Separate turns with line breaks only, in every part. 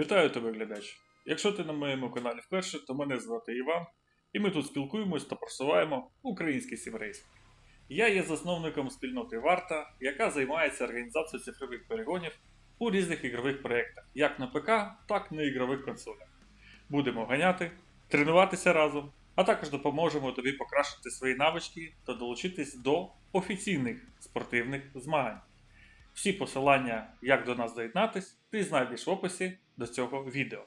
Вітаю тебе, глядач! Якщо ти на моєму каналі вперше, то мене звати Іван, і ми тут спілкуємось та просуваємо український сімрейс. Я є засновником спільноти Варта, яка займається організацією цифрових перегонів у різних ігрових проєктах, як на ПК, так і на ігрових консолях. Будемо ганяти, тренуватися разом, а також допоможемо тобі покращити свої навички та долучитись до офіційних спортивних змагань. Всі посилання, як до нас доєднатись, ти знайдеш в описі до цього відео.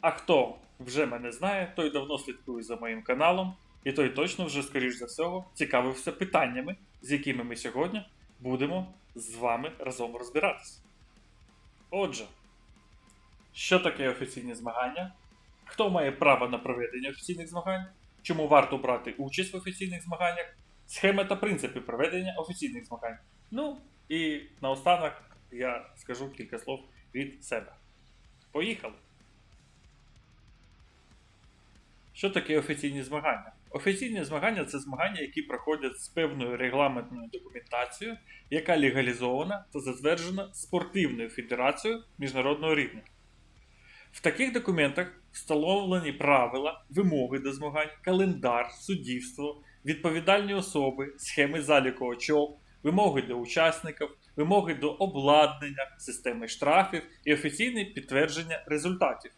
А хто вже мене знає, той давно слідкує за моїм каналом, і той точно вже, скоріш за всього, цікавився питаннями, з якими ми сьогодні будемо з вами разом розбиратися. Отже, що таке офіційні змагання? Хто має право на проведення офіційних змагань? Чому варто брати участь в офіційних змаганнях? Схеми та принципи проведення офіційних змагань. Ну, і наостанок я скажу кілька слов від себе. Поїхали! Що таке офіційні змагання? Офіційні змагання це змагання, які проходять з певною регламентною документацією, яка легалізована та затверджена спортивною федерацією міжнародного рівня. В таких документах встановлені правила, вимоги до змагань, календар, суддівство, відповідальні особи, схеми заліку очок, вимоги до учасників, вимоги до обладнання, системи штрафів і офіційне підтвердження результатів.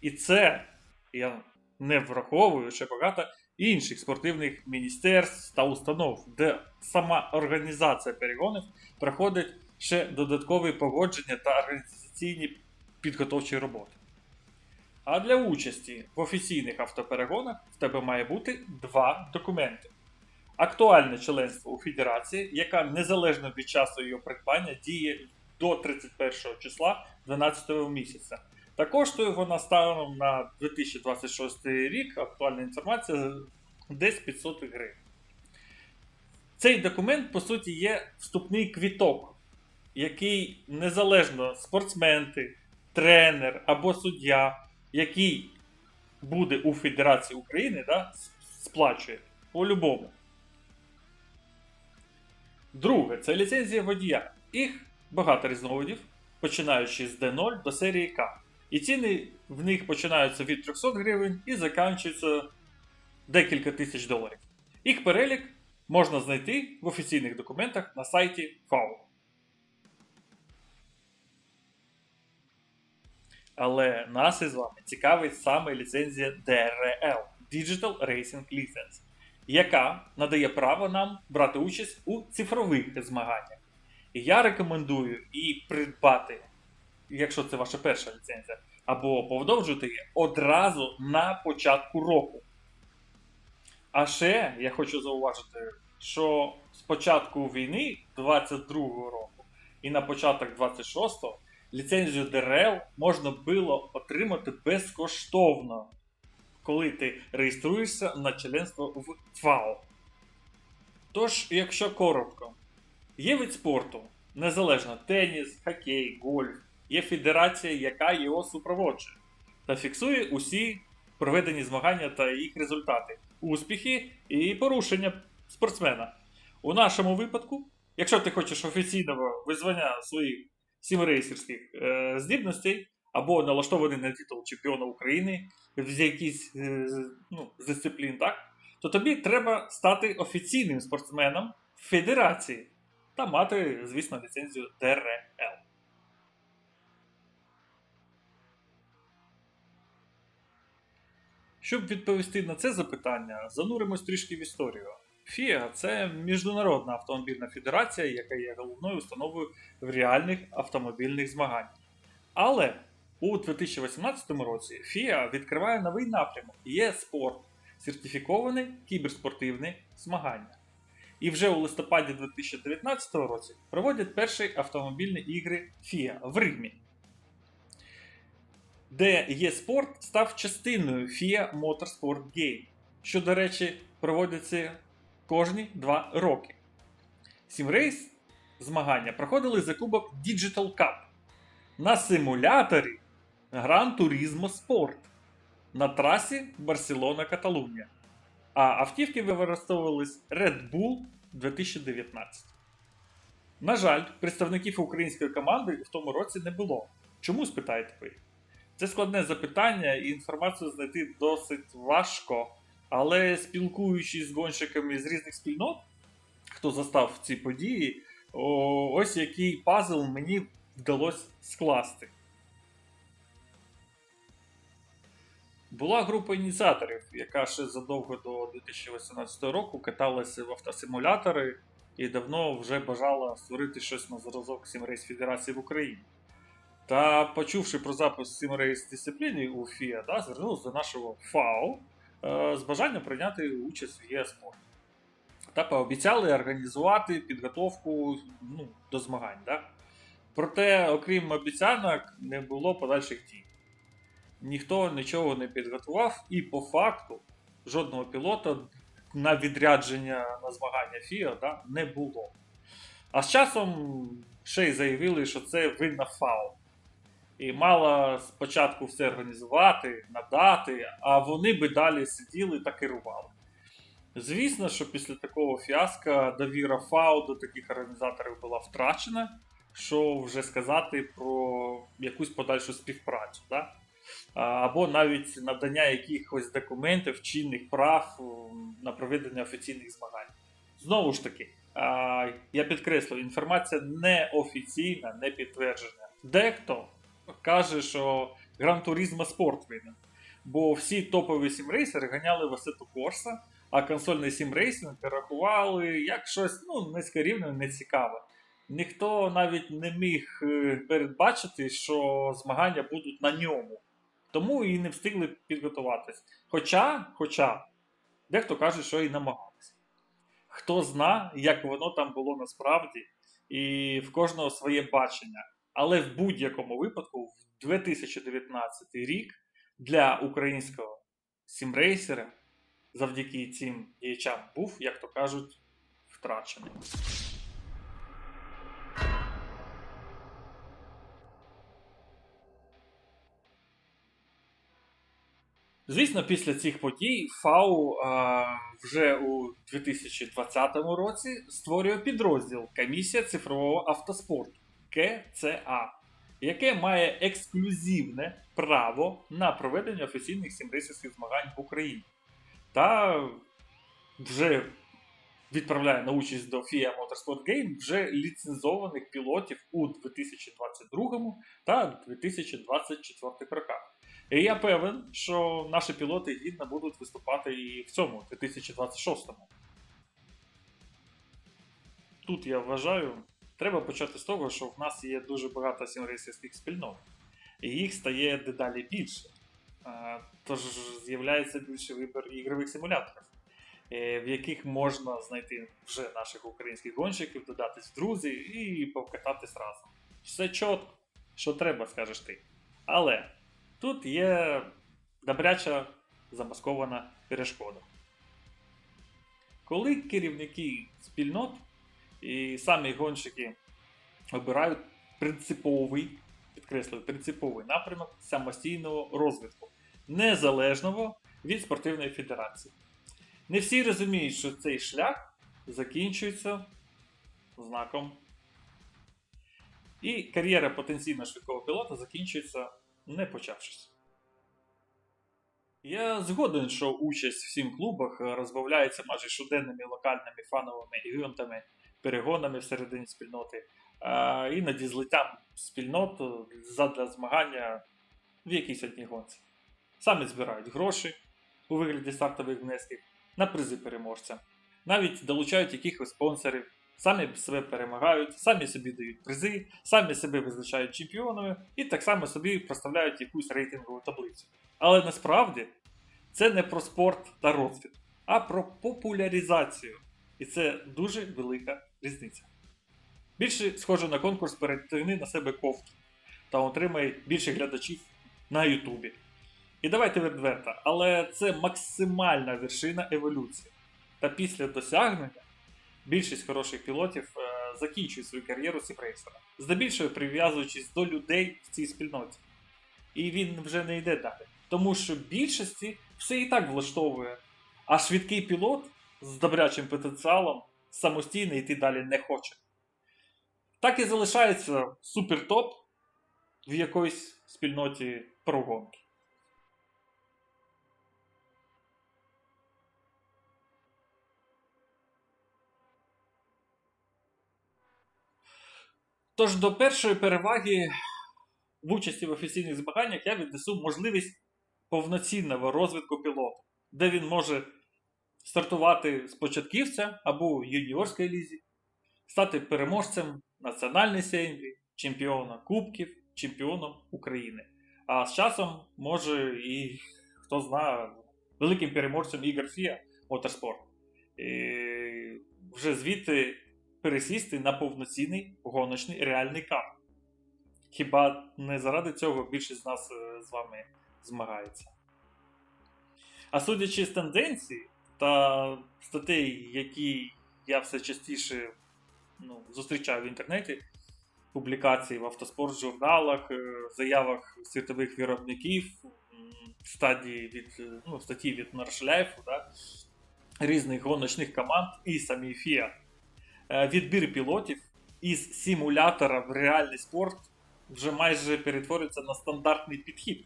І це я не враховую ще багато інших спортивних міністерств та установ, де сама організація перегонів проходить ще додаткові погодження та організаційні підготовчі роботи. А для участі в офіційних автоперегонах в тебе має бути два документи. Актуальне членство у федерації, яка незалежно від часу її придбання діє до 31 числа 12 місяця. Та коштує вона станом на 2026 рік, актуальна інформація, десь 500 гривень. Цей документ, по суті, є вступний квіток, який незалежно спортсмен, ти, тренер або суддя, який буде у Федерації України, да, сплачує по-любому. Друге, це ліцензія водія. Їх багато різновидів, починаючи з D0 до серії К. І ціни в них починаються від 300 гривень і закінчуються декілька тисяч доларів. Їх перелік можна знайти в офіційних документах на сайті FAO. Але нас із вами цікавить саме ліцензія DRL Digital Racing License, яка надає право нам брати участь у цифрових змаганнях. І я рекомендую її придбати, якщо це ваша перша ліцензія, або повдовжити її одразу на початку року. А ще я хочу зауважити, що з початку війни 22-го року і на початок 26-го ліцензію ДРЛ можна було отримати безкоштовно, коли ти реєструєшся на членство в ФАО. Тож, якщо коротко, є вид спорту, незалежно теніс, хокей, гольф, є федерація, яка його супроводжує та фіксує усі проведені змагання та їх результати, успіхи і порушення спортсмена. У нашому випадку, якщо ти хочеш офіційного визвання своїх сімрейсерських е, здібностей або налаштований на титул чемпіона України в якійсь е, ну, дисциплін, так, то тобі треба стати офіційним спортсменом федерації та мати, звісно, ліцензію ДРЛ. Щоб відповісти на це запитання, зануримось трішки в історію. FIA – це міжнародна автомобільна федерація, яка є головною установою в реальних автомобільних змаганнях. Але у 2018 році FIA відкриває новий напрямок є спорт, сертифіковане кіберспортивне змагання. І вже у листопаді 2019 році проводять перші автомобільні ігри FIA в Римі, де є-спорт став частиною FIA Motorsport Game, що, до речі, проводиться кожні 2 роки. Сімрейс змагання проходили за кубок Digital Cup на симуляторі Gran Turismo Sport на трасі Барселона-Каталунія. А автівки використовувались Red Bull 2019. На жаль, представників української команди в тому році не було. Чому спитаєте ви? Це складне запитання, і інформацію знайти досить важко. Але спілкуючись з гонщиками з різних спільнот, хто застав ці події, ось який пазл мені вдалося скласти. Була група ініціаторів, яка ще задовго до 2018 року каталася в автосимулятори і давно вже бажала створити щось на зразок Сімрейс Федерації в Україні. Та почувши про запис Сімрейс дисципліни у FIA, да, звернулася до нашого ФАО е, з бажанням прийняти участь в ЄСПО. Та пообіцяли організувати підготовку ну, до змагань. Да? Проте, окрім обіцянок, не було подальших дій. Ніхто нічого не підготував, і по факту жодного пілота на відрядження на змагання ФІА да, не було. А з часом ще й заявили, що це винна ФАО. І мала спочатку все організувати, надати, а вони би далі сиділи та керували. Звісно, що після такого фіаска довіра ФАО до таких організаторів була втрачена, що вже сказати про якусь подальшу співпрацю. Да? Або навіть надання якихось документів, чинних прав на проведення офіційних змагань. Знову ж таки, я підкреслю, інформація не офіційна, не підтверджена. Дехто каже, що Гран Туризмо спорт винен. Бо всі топові сімрейсери ганяли в Assetto Corsa, а консольний сімрейсинг рахували як щось ну, низькорівне, нецікаве. Ніхто навіть не міг е, передбачити, що змагання будуть на ньому. Тому і не встигли підготуватись. Хоча, хоча, дехто каже, що і намагались. Хто зна, як воно там було насправді, і в кожного своє бачення. Але в будь-якому випадку, в 2019 рік для українського сімрейсера завдяки цим діячам був, як то кажуть, втрачений. Звісно, після цих подій ФАУ а, вже у 2020 році створює підрозділ Комісія цифрового автоспорту КЦА, яке має ексклюзивне право на проведення офіційних сімрейсерських змагань в Україні. Та вже відправляє на участь до FIA Motorsport Game вже ліцензованих пілотів у 2022 та 2024 роках. І я певен, що наші пілоти гідно будуть виступати і в цьому 2026-му. Тут я вважаю, треба почати з того, що в нас є дуже багато сімрейсерських спільнот, і їх стає дедалі більше. Е, Тож з'являється більше вибір ігрових симуляторів, е, в яких можна знайти вже наших українських гонщиків, додатись в друзі і покататись разом. Все чітко, що треба, скажеш ти. Але тут є добряча замаскована перешкода. Коли керівники спільнот і самі гонщики обирають принциповий, підкреслюю, принциповий напрямок самостійного розвитку, незалежного від спортивної федерації. Не всі розуміють, що цей шлях закінчується знаком. І кар'єра потенційно швидкого пілота закінчується не почавшись. Я згоден, що участь в сім клубах розбавляється майже щоденними локальними фановими івентами, перегонами всередині спільноти, а іноді злиттям спільнот задля змагання в якійсь одній гонці. Самі збирають гроші у вигляді стартових внесків на призи переможця. Навіть долучають якихось спонсорів, самі себе перемагають, самі собі дають призи, самі себе визначають чемпіонами і так само собі проставляють якусь рейтингову таблицю. Але насправді це не про спорт та розвиток, а про популяризацію. І це дуже велика різниця. Більше схоже на конкурс перетягни на себе ковки та отримай більше глядачів на Ютубі. І давайте відверто, але це максимальна вершина еволюції. Та після досягнення більшість хороших пілотів е, закінчують свою кар'єру сіпрейсера, здебільшого прив'язуючись до людей в цій спільноті. І він вже не йде далі. Тому що більшості все і так влаштовує. А швидкий пілот з добрячим потенціалом самостійно йти далі не хоче. Так і залишається супертоп, в якоїсь спільноті про Тож до першої переваги в участі в офіційних змаганнях я віднесу можливість повноцінного розвитку пілота, де він може стартувати з початківця або в юніорській лізі, стати переможцем національної серії, чемпіона Кубків, чемпіоном України. А з часом може і хто знає, великим переможцем ігор FIA Motorsport. І вже звідти пересісти на повноцінний гоночний реальний кар. Хіба не заради цього більшість з нас е, з вами змагається? А судячи з тенденцій та статей, які я все частіше ну, зустрічаю в інтернеті, публікації в автоспорт журналах, е, заявах світових виробників, стадії від, е, ну, статті від Nordschleife, да, різних гоночних команд і самі FIA. Е, Відбір пілотів із симулятора в реальний спорт вже майже перетворюється на стандартний підхід.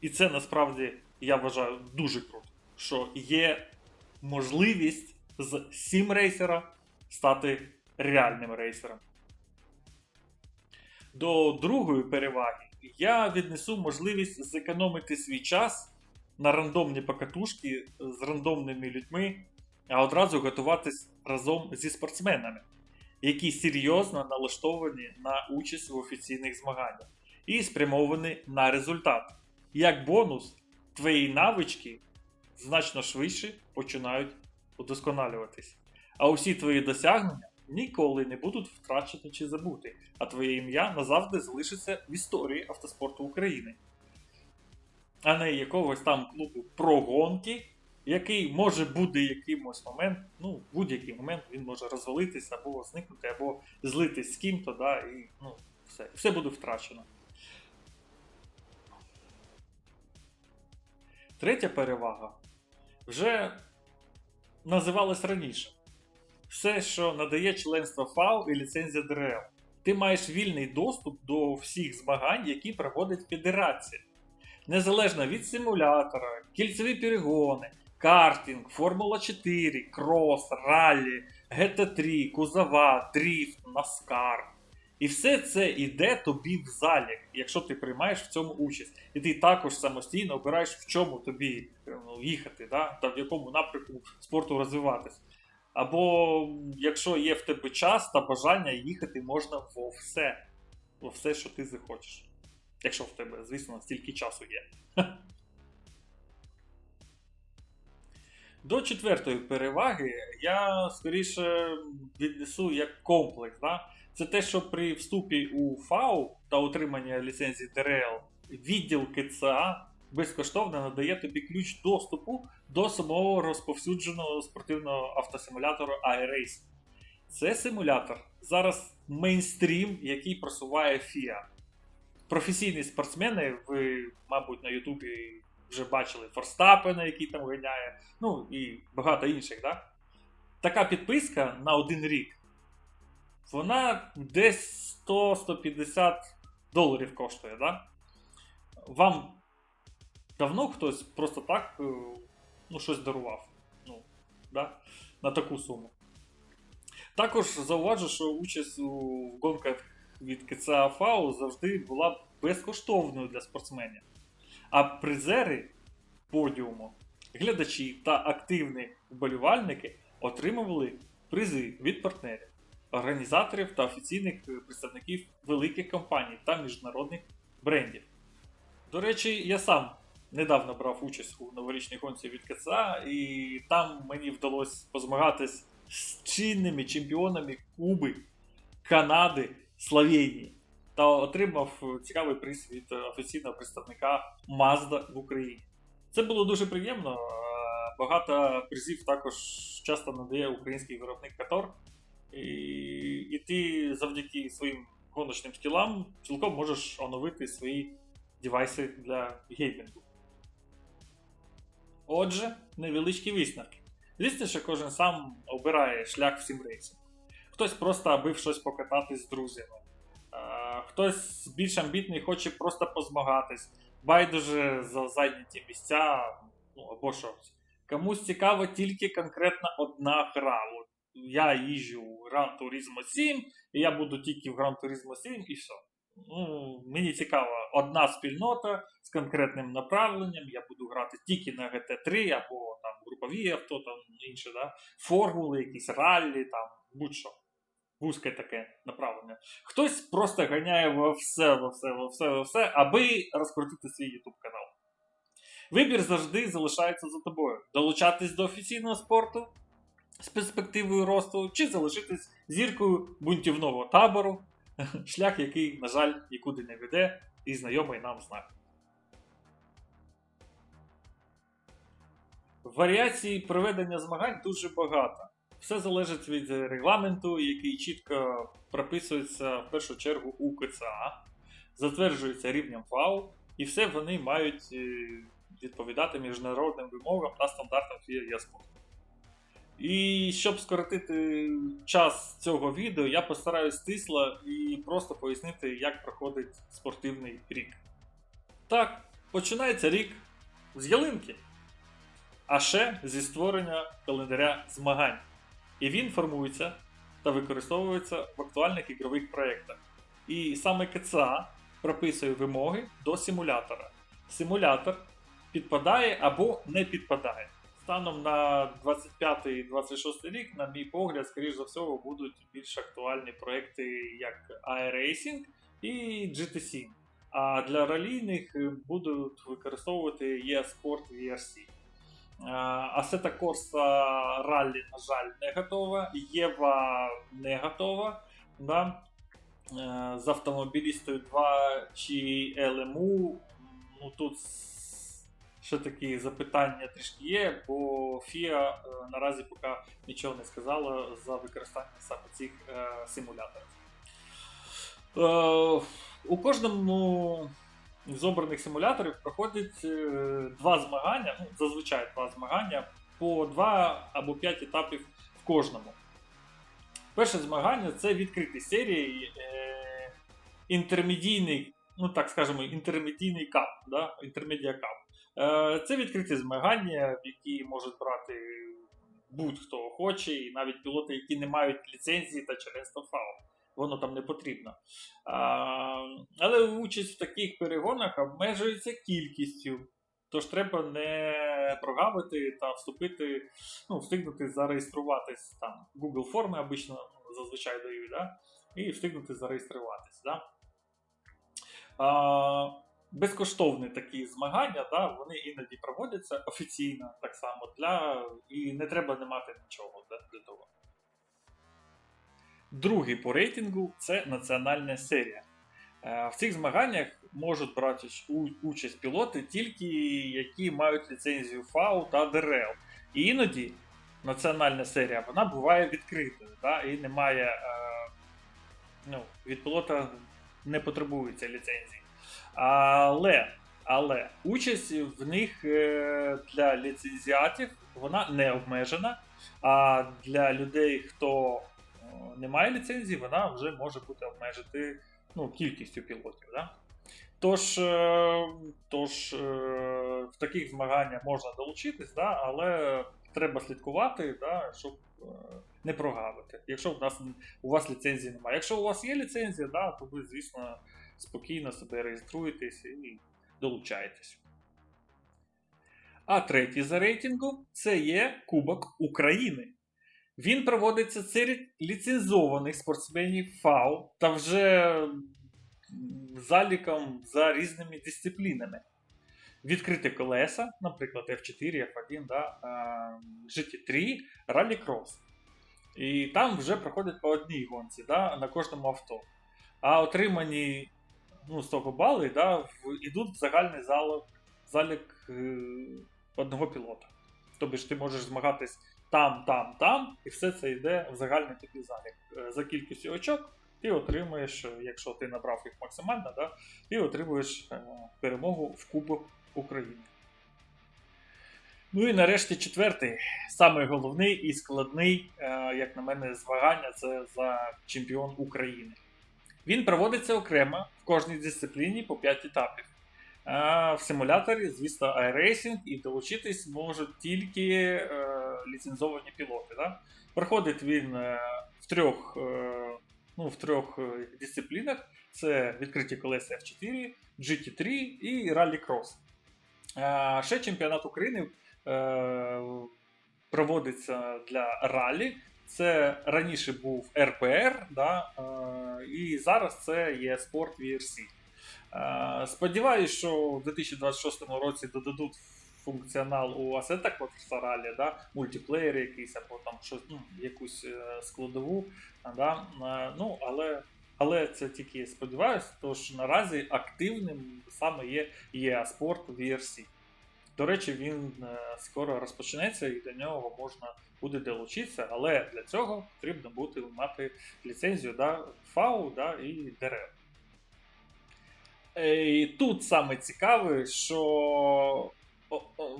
І це насправді, я вважаю, дуже круто, що є можливість з сім-рейсера стати реальним рейсером. До другої переваги я віднесу можливість зекономити свій час на рандомні покатушки з рандомними людьми, а одразу готуватись разом зі спортсменами, які серйозно налаштовані на участь в офіційних змаганнях і спрямовані на результат. Як бонус, твої навички значно швидше починають удосконалюватись. А усі твої досягнення ніколи не будуть втрачені чи забути, а твоє ім'я назавжди залишиться в історії автоспорту України. А не якогось там клубу про гонки, який може бути якимось момент, ну, в будь-який момент він може розвалитися або зникнути, або злитись з ким-то, да, і ну, все, все буде втрачено. Третя перевага вже називалась раніше. Все, що надає членство ФАУ і ліцензія ДРЛ. Ти маєш вільний доступ до всіх змагань, які проводить Федерація. Незалежно від симулятора, кільцеві перегони, картинг, Формула 4, крос, раллі, GT3, кузова, дріфт, наскар. І все це йде тобі в залік, якщо ти приймаєш в цьому участь. І ти також самостійно обираєш, в чому тобі ну, їхати, да? та в якому напрямку спорту розвиватись. Або якщо є в тебе час та бажання їхати можна во все. Во все, що ти захочеш. Якщо в тебе, звісно, стільки часу є. До четвертої переваги я скоріше віднесу як комплекс. Да? Це те, що при вступі у ФАУ та отриманні ліцензії ТРЛ відділ КЦА безкоштовно надає тобі ключ доступу до самого розповсюдженого спортивного автосимулятору iRacing. Це симулятор зараз мейнстрім, який просуває FIA. Професійні спортсмени, ви, мабуть, на Ютубі вже бачили Форстапена, який там ганяє, ну і багато інших. Да? Така підписка на один рік. Вона десь 100-150 доларів коштує. Да? Вам давно хтось просто так е, ну, щось дарував ну, да? на таку суму. Також зауважу, що участь у гонках від КЦА завжди була безкоштовною для спортсменів. А призери подіуму, глядачі та активні вболівальники отримували призи від партнерів, організаторів та офіційних представників великих компаній та міжнародних брендів. До речі, я сам недавно брав участь у новорічній гонці від КЦА, і там мені вдалося позмагатись з чинними чемпіонами Куби, Канади, Словенії та отримав цікавий приз від офіційного представника Mazda в Україні. Це було дуже приємно. е, Багато призів також часто надає український виробник Катор. І, і ти завдяки своїм гоночним скілам цілком можеш оновити свої девайси для геймінгу. Отже, невеличкі висновки. Звісно, що кожен сам обирає шлях в сімрейсингу. Хтось просто аби щось покататись з друзями. Хтось більш амбітний хоче просто позмагатись, байдуже за зайняті місця, ну або щось. Комусь цікава тільки конкретна одна гра. От я їжджу в Gran Turismo 7, і я буду тільки в Gran Turismo 7 і все. Ну, мені цікава одна спільнота з конкретним направленням. Я буду грати тільки на GT3 або там групові авто, там інше, да? формули, якісь раллі, там будь-що. Вузьке таке направлення. Хтось просто ганяє во все, во все, во все, во все, аби розкрутити свій YouTube канал. Вибір завжди залишається за тобою: долучатись до офіційного спорту з перспективою росту, чи залишитись зіркою бунтівного табору, шлях, який, на жаль, нікуди не веде, і знайомий нам знак. Варіацій проведення змагань дуже багато. Все залежить від регламенту, який чітко прописується в першу чергу у КЦА, затверджується рівнем ФАУ, і все вони мають е, відповідати міжнародним вимогам та стандартам FIA. І щоб скоротити час цього відео, я постараюсь стисло і просто пояснити, як проходить спортивний рік. Так, починається рік з ялинки, а ще зі створення календаря змагань. І він формується та використовується в актуальних ігрових проєктах. І саме КЦА прописує вимоги до симулятора. Симулятор підпадає або не підпадає. Станом на 25-26 рік, на мій погляд, скоріш за все, будуть більш актуальні проекти як iRacing і GTC. А для ралійних будуть використовувати eSport VRC. Assetto Corsa Rally, на жаль, не готова. Єва не готова. Да? Е, З автомобілістою 2 чи LMU. Ну, тут ще такі запитання трішки є, бо FIA е, наразі поки нічого не сказала за використання саме цих е, симуляторів. У кожному з обраних симуляторів проходять е, два змагання, ну, зазвичай два змагання, по два або п'ять етапів в кожному. Перше змагання це відкриті серії, е, інтермедійний, ну так скажемо, інтермедійний кап, да? інтермедіа кап. Е, це відкриті змагання, в які можуть брати будь-хто хоче, і навіть пілоти, які не мають ліцензії та членства ФАО. Воно там не потрібно. А, але участь в таких перегонах обмежується кількістю. Тож треба не прогавити та вступити, ну, встигнути зареєструватись там. Google форми обично зазвичай дають, да? і встигнути зареєструватись. Да? А, безкоштовні такі змагання, да, вони іноді проводяться офіційно так само для. І не треба не мати нічого да, для того. Другий по рейтингу це національна серія. Е, В цих змаганнях можуть брати участь пілоти тільки які мають ліцензію ФАУ та ДРЛ. І іноді національна серія вона буває відкритою, да, і немає. Е, ну, від пілота не потребується ліцензії. Але, але участь в них е, для ліцензіатів вона не обмежена. А для людей, хто не має ліцензії, вона вже може бути обмежити ну, кількістю пілотів. Да? Тож, е, тож е, в таких змаганнях можна долучитись, да, але треба слідкувати, да, щоб е, не прогавити. Якщо у нас у вас ліцензії немає. Якщо у вас є ліцензія, да, то ви, звісно, спокійно себе реєструєтесь і долучаєтесь. А третій за рейтингом це є Кубок України. Він проводиться серед ліцензованих спортсменів ФАУ та вже заліком за різними дисциплінами. Відкриті колеса, наприклад, F4, F1, да, GT3, раллі-крос. І там вже проходять по одній гонці да, на кожному авто. А отримані ну, з того бали да, йдуть в загальний залік, залік е, одного пілота. Тобто ти можеш змагатись там, там, там, і все це йде в загальний тобі залік. Е, За кількістю очок ти отримуєш, е, якщо ти набрав їх максимально, да, ти отримуєш е, перемогу в Кубок України. Ну і нарешті четвертий, самий головний і складний, як на мене, змагання це за чемпіон України. Він проводиться окремо в кожній дисципліні по 5 етапів. В симуляторі, звісно, iRacing і долучитись можуть тільки ліцензовані пілоти. Да? Проходить він е, в трьох, е, ну, в трьох е, дисциплінах: це відкриті колеса F4, GT3 і Rally Cross. Ще чемпіонат України проводиться для ралі. Це раніше був РПР, да, і зараз це є спорт VRC. Сподіваюсь, що в 2026 році додадуть функціонал у Assetto Corsa Rally, да, мультиплеєр якийсь або там щось, ну, якусь е, складову. Да, е, ну, але, але це тільки сподіваюсь, тож наразі активним саме є EA Sport VRC. До речі, він е, скоро розпочнеться і до нього можна буде долучитися, але для цього потрібно буде мати ліцензію да, FAU да, і. Е, І тут саме цікаве, що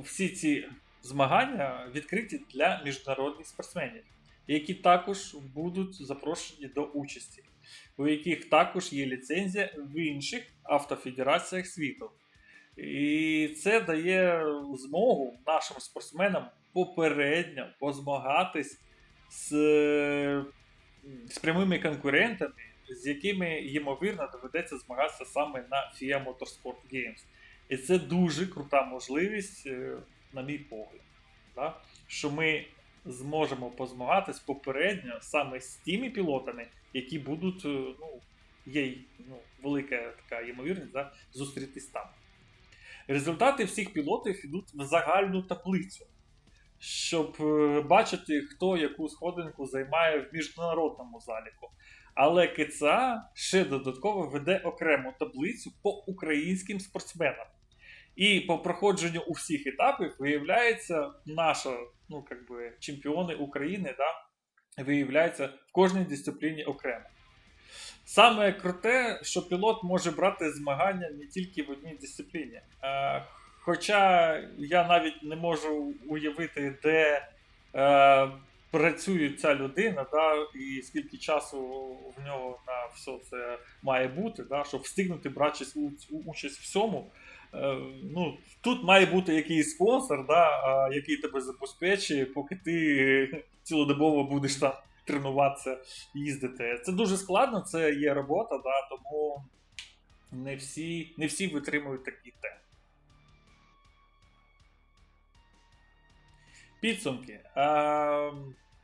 всі ці змагання відкриті для міжнародних спортсменів, які також будуть запрошені до участі, у яких також є ліцензія в інших автофедераціях світу. І це дає змогу нашим спортсменам попередньо позмагатись з, з прямими конкурентами, з якими ймовірно доведеться змагатися саме на FIA Motorsport Games. І це дуже крута можливість, е, на мій погляд, да? що ми зможемо позмагатись попередньо саме з тими пілотами, які будуть, е, ну, є ну, велика така ймовірність да, зустрітись там. Результати всіх пілотів йдуть в загальну таблицю, щоб е, бачити, хто яку сходинку займає в міжнародному заліку. Але КЦА ще додатково веде окрему таблицю по українським спортсменам. І по проходженню усіх етапів виявляється, наша, ну, как би, чемпіони України, да, виявляються в кожній дисципліні окремо. Саме круте, що пілот може брати змагання не тільки в одній дисципліні. Е, хоча я навіть не можу уявити, де е, працює ця людина, да, і скільки часу в нього на все це має бути, да, щоб встигнути брати у- у- участь в всьому. Е, ну, тут має бути якийсь спонсор, да, який тебе забезпечує, поки ти цілодобово будеш там тренуватися, їздити. Це дуже складно, це є робота, да, тому не всі, не всі витримують такий темп. Підсумки. Е,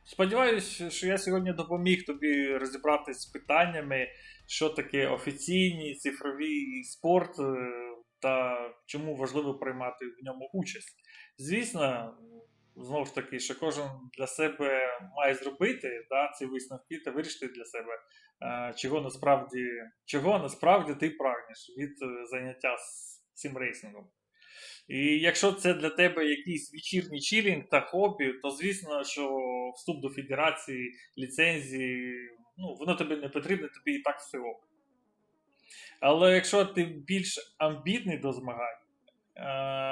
сподіваюсь, що я сьогодні допоміг тобі розібратися з питаннями, що таке офіційний цифровий спорт е, та чому важливо приймати в ньому участь. Звісно, знову ж таки, що кожен для себе має зробити да, ці висновки та вирішити для себе, е, чого насправді, чого насправді ти прагнеш від е, заняття цим рейсингом. І якщо це для тебе якийсь вечірній чилінг та хобі, то звісно, що вступ до федерації, ліцензії, ну, воно тобі не потрібне, тобі і так все ок. Але якщо ти більш амбітний до змагань, е,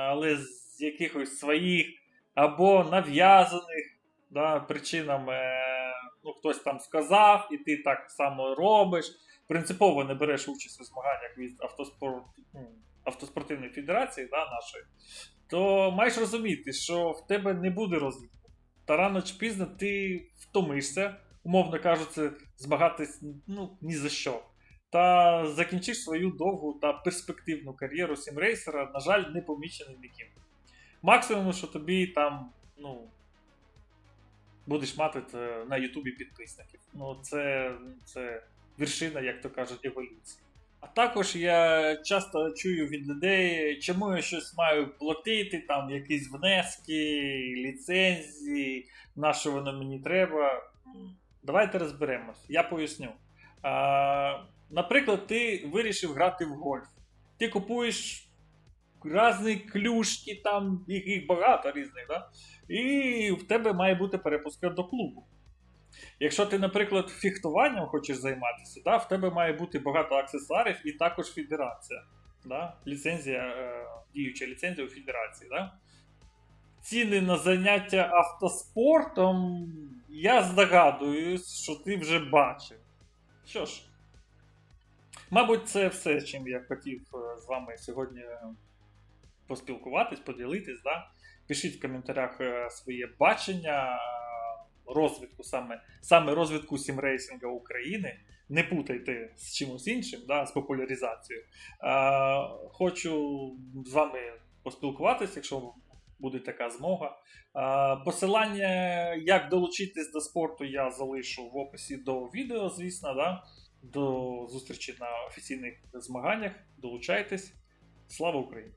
але з якихось своїх або нав'язаних да, причинам, е, ну, хтось там сказав, і ти так само робиш, принципово не береш участь у змаганнях від автоспорт, ну, автоспортивної федерації да, нашої, то маєш розуміти, що в тебе не буде розвитку. Та рано чи пізно ти втомишся, умовно кажучи, змагатись ну, ні за що. Та закінчиш свою довгу та перспективну кар'єру сімрейсера, на жаль, не поміченим ніким. Максимум, що тобі там, ну, будеш мати на Ютубі підписників. Ну, це, це вершина, як то кажуть, еволюції. А також я часто чую від людей, чому я щось маю платити, там якісь внески, ліцензії, на що воно мені треба. Давайте розберемось. Я поясню. Наприклад, ти вирішив грати в гольф. Ти купуєш різні клюшки, там їх, багато різних, да? і в тебе має бути перепуска до клубу. Якщо ти, наприклад, фехтуванням хочеш займатися, да, в тебе має бути багато аксесуарів і також федерація. Да? Ліцензія, е, діюча ліцензія у федерації. Да? Ціни на заняття автоспортом, я здогадуюсь, що ти вже бачив. Що ж, Мабуть, це все, чим я хотів е, з вами сьогодні поспілкуватись, поділитись. Да? Пишіть в коментарях е, своє бачення е, розвитку, саме, саме розвитку сімрейсінга України. Не путайте з чимось іншим, да, з популяризацією. Е, хочу з вами поспілкуватись, якщо буде така змога. Е, Посилання, як долучитись до спорту, я залишу в описі до відео, звісно. Да? До зустрічі на офіційних змаганнях. Долучайтесь. Слава Україні!